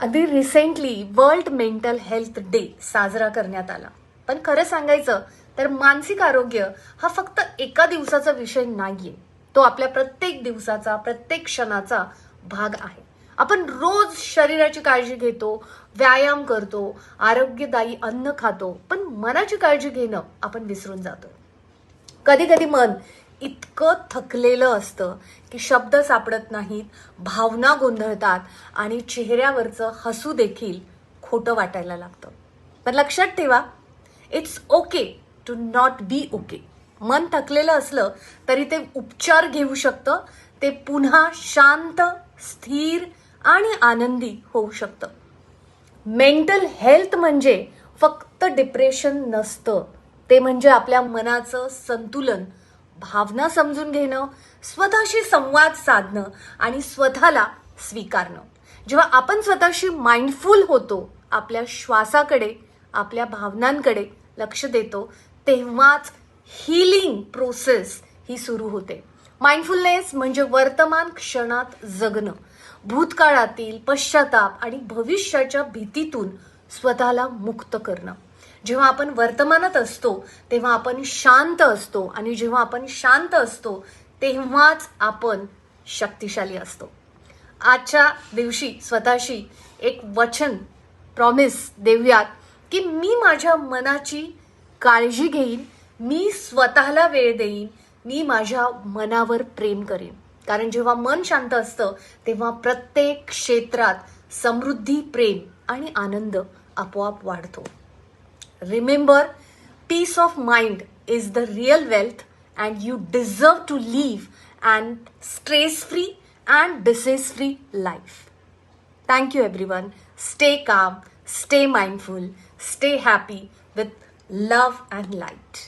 अगदी recently world mental health day साजरा करण्यात आला. पण खरं सांगायचं तर मानसिक आरोग्य हा फक्त एका दिवसाचा विषय नाहीये. तो आपल्या प्रत्येक दिवसाचा प्रत्येक क्षणाचा भाग आहे. आपण रोज शरीराची काळजी घेतो व्यायाम करतो आरोग्यदायी अन्न खातो पण मनाची काळजी घेणं आपण विसरून जातो. कधी कधी मन इतकं थकलेलं असतं की शब्द सापडत नाहीत भावना गोंधळतात आणि चेहऱ्यावरचं हसू देखील खोटं वाटायला लागतं. पण लक्षात ठेवा it's okay to not be okay मन थकलेलं असलं तरी ते उपचार घेऊ शकतं ते पुन्हा शांत स्थिर आणि आनंदी होऊ शकतं. मेंटल हेल्थ म्हणजे फक्त डिप्रेशन नसतं. ते म्हणजे आपल्या मनाचं संतुलन भावना समजून घेणं स्वतःशी संवाद साधणं आणि स्वतःला स्वीकारणं. जेव्हा आपण स्वतःशी माइंडफुल होतो आपल्या श्वासाकडे आपल्या भावनांकडे लक्ष देतो तेव्हाच हिलिंग प्रोसेस ही सुरू होते. माइंडफुलनेस म्हणजे वर्तमान क्षणात जगणं. भूतकाळातील पश्चाताप आणि भविष्याच्या भीतीतून स्वतःला मुक्त करणं. जेव्हा आपण वर्तमानात असतो तेव्हा आपण शांत असतो आणि जेव्हा आपण शांत असतो तेव्हाच आपण शक्तिशाली असतो. आजच्या दिवशी स्वतःशी एक वचन प्रॉमिस देऊयात की मी माझ्या मनाची काळजी घेईन मी स्वतःला वेळ देईन मी माझ्या मनावर प्रेम करेन. कारण जेव्हा मन शांत असतं तेव्हा प्रत्येक क्षेत्रात समृद्धी प्रेम आणि आनंद आपोआप वाढतो. Remember, peace of mind is the real wealth, and you deserve to live an stress free and disease free life. Thank you, everyone. Stay calm, stay mindful, stay happy with love and light.